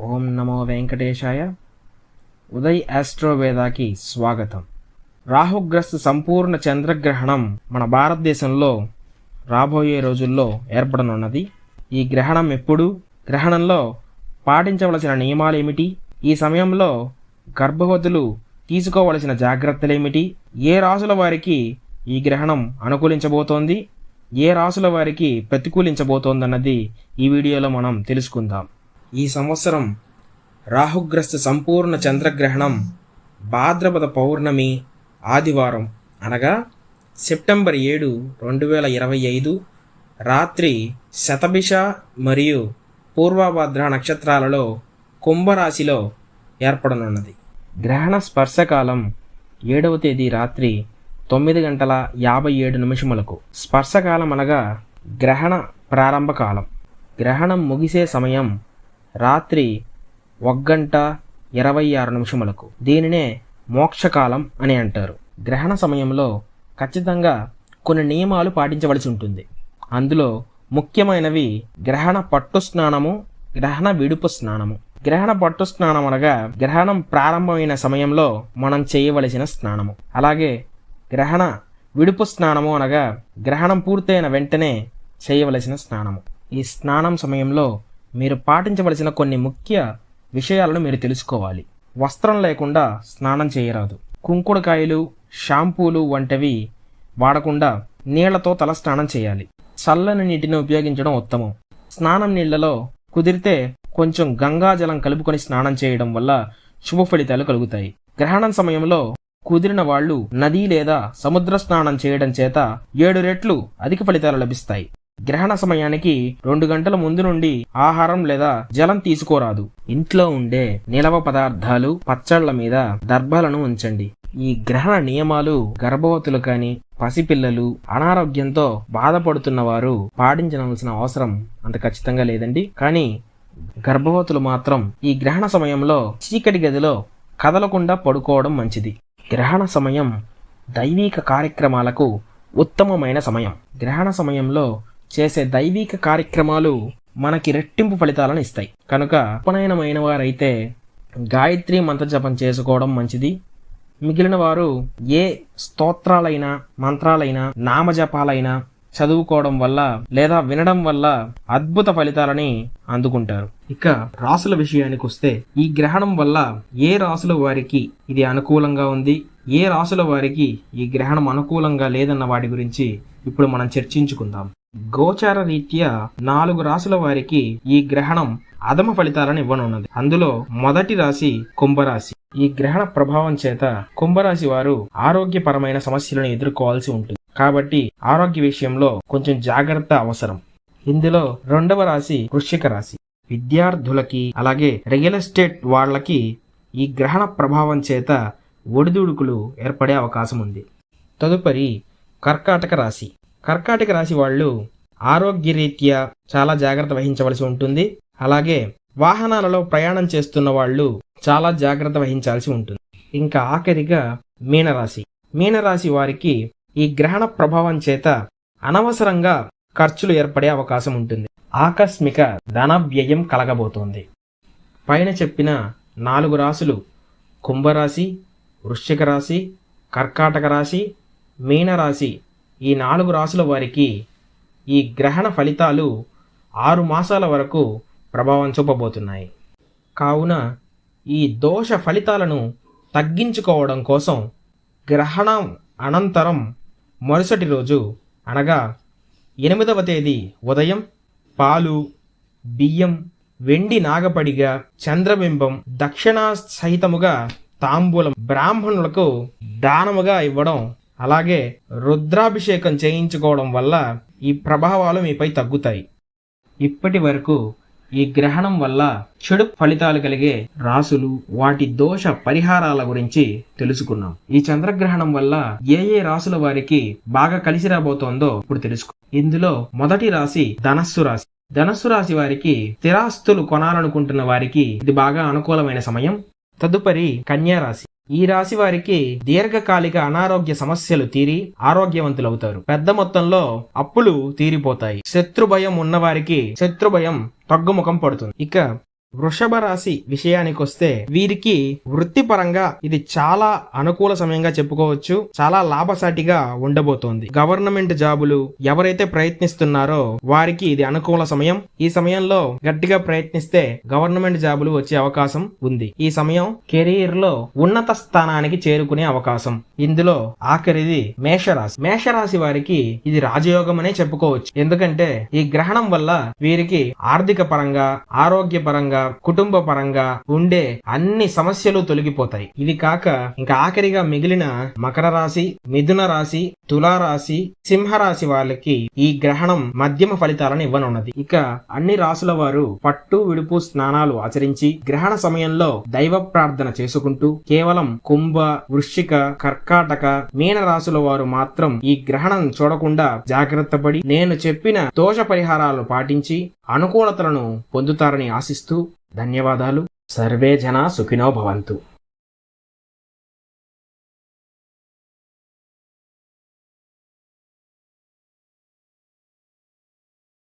ఓం నమో వెంకటేశాయ. ఉదయ్ ఆస్ట్రోవేదాకి స్వాగతం. రాహుగ్రస్త సంపూర్ణ చంద్రగ్రహణం మన భారతదేశంలో రాబోయే రోజుల్లో ఏర్పడనున్నది. ఈ గ్రహణం ఎప్పుడు? గ్రహణంలో పాటించవలసిన నియమాలు ఏమిటి ఈ సమయంలో గర్భవతులు తీసుకోవలసిన జాగ్రత్తలు ఏమిటి ఏ రాసుల వారికి ఈ గ్రహణం అనుకూలించబోతోంది? ఏ రాసుల వారికి ప్రతికూలించబోతోందన్నది ఈ వీడియోలో మనం తెలుసుకుందాం. ఈ సంవత్సరం రాహుగ్రస్త సంపూర్ణ చంద్రగ్రహణం భాద్రపద పౌర్ణమి ఆదివారం అనగా సెప్టెంబర్ ఏడు రెండు వేల ఇరవై ఐదు రాత్రి శతభిష మరియు పూర్వభద్ర నక్షత్రాలలో కుంభరాశిలో ఏర్పడనున్నది. గ్రహణ స్పర్శకాలం ఏడవ తేదీ రాత్రి తొమ్మిది గంటల యాభై ఏడు నిమిషములకు. స్పర్శకాలం అనగా గ్రహణ ప్రారంభ కాలం గ్రహణం ముగిసే సమయం రాత్రి ఒగ్గంట ఇరవై ఆరు నిమిషములకు. దీనినే మోక్షకాలం అని అంటారు. గ్రహణ సమయంలో ఖచ్చితంగా కొన్ని నియమాలు పాటించవలసి ఉంటుంది. అందులో ముఖ్యమైనవి గ్రహణ పట్టు స్నానము గ్రహణ విడుపు స్నానము. గ్రహణ పట్టు స్నానం అనగా గ్రహణం ప్రారంభమైన సమయంలో మనం చేయవలసిన స్నానము. అలాగే గ్రహణ విడుపు స్నానము అనగా గ్రహణం పూర్తయిన వెంటనే చేయవలసిన స్నానము. ఈ స్నానం సమయంలో మీరు పాటించవలసిన కొన్ని ముఖ్య విషయాలను మీరు తెలుసుకోవాలి. వస్త్రం లేకుండా స్నానం చేయరాదు. కుంకుడుకాయలు షాంపూలు వంటివి వాడకుండా నీళ్ళతో తల స్నానం చేయాలి. చల్లని నీటిని ఉపయోగించడం ఉత్తమం. స్నానం నీళ్ళలో కుదిరితే కొంచెం గంగాజలం కలుపుకొని స్నానం చేయడం వల్ల శుభ ఫలితాలు కలుగుతాయి. గ్రహణం సమయంలో కుదిరిన వాళ్ళు నది లేదా సముద్ర స్నానం చేయడం చేత ఏడు రెట్లు అధిక ఫలితాలు లభిస్తాయి. గ్రహణ సమయానికి రెండు గంటల ముందు నుండి ఆహారం లేదా జలం తీసుకోరాదు. ఇంట్లో ఉండే నిలవ పదార్థాలు పచ్చళ్ళ మీద దర్భాలను ఉంచండి. ఈ గ్రహణ నియమాలు గర్భవతులు కాని పసిపిల్లలు అనారోగ్యంతో బాధపడుతున్న వారు పాటించవలసిన అవసరం అంత ఖచ్చితంగా లేదండి. కానీ గర్భవతులు మాత్రం ఈ గ్రహణ సమయంలో చీకటి గదిలో కదలకుండా పడుకోవడం మంచిది. గ్రహణ సమయం దైవిక కార్యక్రమాలకు ఉత్తమమైన సమయం. గ్రహణ సమయంలో చేసే దైవిక కార్యక్రమాలు మనకి రెట్టింపు ఫలితాలను ఇస్తాయి. కనుక ఉపనయనమైన వారైతే గాయత్రి మంత్ర జపం చేసుకోవడం మంచిది. మిగిలిన వారు ఏ స్తోత్రాలైనా మంత్రాలైనా నామజపాలైనా చదువుకోవడం వల్ల లేదా వినడం వల్ల అద్భుత ఫలితాలని అందుకుంటారు. ఇక రాసుల విషయానికి వస్తే ఈ గ్రహణం వల్ల ఏ రాసుల వారికి ఇది అనుకూలంగా ఉంది? ఏ రాసుల వారికి ఈ గ్రహణం అనుకూలంగా లేదన్న వాటి గురించి ఇప్పుడు మనం చర్చించుకుందాం. గోచార రీత్యా నాలుగు రాసుల వారికి ఈ గ్రహణం అదమ ఫలితాలను ఇవ్వనున్నది. అందులో మొదటి రాశి కుంభరాశి. ఈ గ్రహణ ప్రభావం చేత కుంభరాశి వారు ఆరోగ్యపరమైన సమస్యలను ఎదుర్కోవాల్సి ఉంటుంది. కాబట్టి ఆరోగ్య విషయంలో కొంచెం జాగ్రత్త అవసరం. ఇందులో రెండవ రాశి వృశ్చిక రాశి. విద్యార్థులకి అలాగే రియల్ ఎస్టేట్ వాళ్ళకి ఈ గ్రహణ ప్రభావం చేత ఒడిదుడుకులు ఏర్పడే అవకాశం ఉంది. తదుపరి కర్కాటక రాశి. కర్కాటక రాశి వాళ్ళు ఆరోగ్యరీత్యా చాలా జాగ్రత్త వహించవలసి ఉంటుంది. అలాగే వాహనాలలో ప్రయాణం చేస్తున్న వాళ్ళు చాలా జాగ్రత్త వహించాల్సి ఉంటుంది. ఇంకా ఆఖరిగా మీనరాశి. మీనరాశి వారికి ఈ గ్రహణ ప్రభావం చేత అనవసరంగా ఖర్చులు ఏర్పడే అవకాశం ఉంటుంది. ఆకస్మిక ధన వ్యయం కలగబోతోంది. పైన చెప్పిన నాలుగు రాశులు కుంభరాశి వృశ్చిక రాశి కర్కాటక రాశి మీనరాశి ఈ నాలుగు రాసుల వారికి ఈ గ్రహణ ఫలితాలు ఆరు మాసాల వరకు ప్రభావం చూపబోతున్నాయి. కావున ఈ దోష ఫలితాలను తగ్గించుకోవడం కోసం గ్రహణం అనంతరం మరుసటి రోజు అనగా ఎనిమిదవ తేదీ ఉదయం పాలు బియ్యం వెండి నాగపడిగా చంద్రబింబం దక్షిణ సహితముగా తాంబూలం బ్రాహ్మణులకు దానముగా ఇవ్వడం అలాగే రుద్రాభిషేకం చేయించుకోవడం వల్ల ఈ ప్రభావాలు మీపై తగ్గుతాయి. ఇప్పటి వరకు ఈ గ్రహణం వల్ల చెడు ఫలితాలు కలిగే రాసులు వాటి దోష పరిహారాల గురించి తెలుసుకున్నాం. ఈ చంద్రగ్రహణం వల్ల ఏ ఏ రాసుల వారికి బాగా కలిసి రాబోతోందో ఇప్పుడు తెలుసుకో ఇందులో మొదటి రాశి ధనస్సు రాశి. ధనస్సు రాశి వారికి స్థిరాస్తులు కొనాలనుకుంటున్న వారికి ఇది బాగా అనుకూలమైన సమయం. తదుపరి కన్యా రాశి. ఈ రాశి వారికి దీర్ఘకాలిక అనారోగ్య సమస్యలు తీరి ఆరోగ్యవంతులవుతారు. పెద్ద మొత్తంలో అప్పులు తీరిపోతాయి. శత్రు భయం ఉన్నవారికి శత్రు భయం తగ్గుముఖం పడుతుంది. ఇక వృషభ రాశి విషయానికొస్తే వీరికి వృత్తిపరంగా ఇది చాలా అనుకూల సమయంగా చెప్పుకోవచ్చు. చాలా లాభసాటిగా ఉండబోతోంది. గవర్నమెంట్ జాబులు ఎవరైతే ప్రయత్నిస్తున్నారో వారికి ఇది అనుకూల సమయం. ఈ సమయంలో గట్టిగా ప్రయత్నిస్తే గవర్నమెంట్ జాబులు వచ్చే అవకాశం ఉంది. ఈ సమయం కెరీర్లో ఉన్నత స్థానానికి చేరుకునే అవకాశం. ఇందులో ఆఖరిది మేషరాశి. మేషరాశి వారికి ఇది రాజయోగం అనే చెప్పుకోవచ్చు. ఎందుకంటే ఈ గ్రహణం వల్ల వీరికి ఆర్థిక పరంగా ఆరోగ్య పరంగా కుటుంబ పరంగా ఉండే అన్ని సమస్యలు తొలగిపోతాయి. ఇది కాక ఇంకా ఆఖరిగా మిగిలిన మకర రాశి మిథున రాశి తులారాశి సింహరాశి వాళ్ళకి ఈ గ్రహణం మధ్యమ ఫలితాలను ఇవ్వనున్నది. ఇక అన్ని రాసుల వారు పట్టు విడుపు స్నానాలు ఆచరించి గ్రహణ సమయంలో దైవ ప్రార్థన చేసుకుంటూ కేవలం కుంభ వృశ్చిక కర్కాటక మీన రాశుల వారు మాత్రం ఈ గ్రహణం చూడకుండా జాగ్రత్త పడి నేను చెప్పిన దోష పరిహారాలు పాటించి అనుకూలతలను పొందుతారని ఆశిస్తూ ధన్యవాదాలు. సర్వే జన సుఖినో భవంతు.